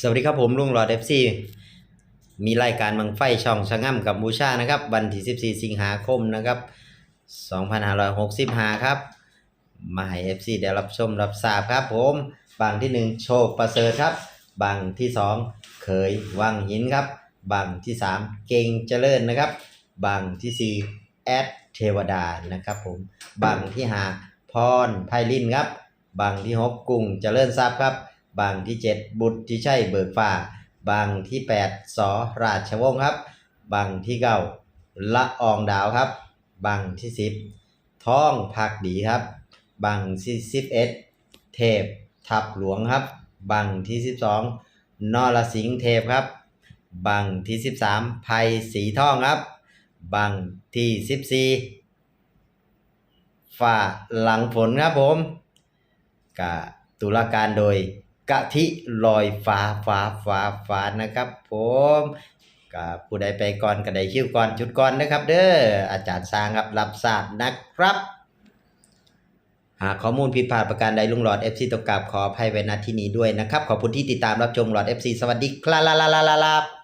สวัสดีครับผมลุงหลอดเอฟซีมีรายการมังไฟช่องชะง่ำกับบูชานะครับ วันที่ 14 สิงหาคมนะครับ2565 ครับ มาให้ FC ได้รับชมรับทราบครับผมบางที่ 1 โชคประเสริฐครับบางที่ 2เคยวังหินครับบางที่ 3 เก่งเจริญนะครับบางที่4แอดเทวดานะครับผมบางที่5พรไพลินครับบางที่ 6 กุ้งเจริญทรัพย์ครับ บางที่ 7 บุตรที่ใช่เบิกฟ้า บางที่ 8 สอราชวงศ์ครับ บางที่9ละอองดาวครับ บางที่ 10ท้องผักดีครับ บางที่11เทพทับหลวงครับ บางที่ 12 นรสิงห์เทพครับ บางที่ 13ไพสีทองครับ บางที่ 14ฝ่าหลังฝนครับผมกะตุลาการโดย กะทิลอยฟ้าฟ้าฟ้าฟ้านะครับผมกับผู้ใดไปก่อนก็ได้คิวก่อนจุดก่อนนะครับ เด้ออาจารย์สร้างครับรับทราบนะครับ หากข้อมูลผิดพลาดประการใดลุงหลอด FC ตกกราบขออภัยไว้ณที่นี้ด้วยนะครับ ขอบคุณที่ติดตามรับชมหลอด FC สวัสดีครับ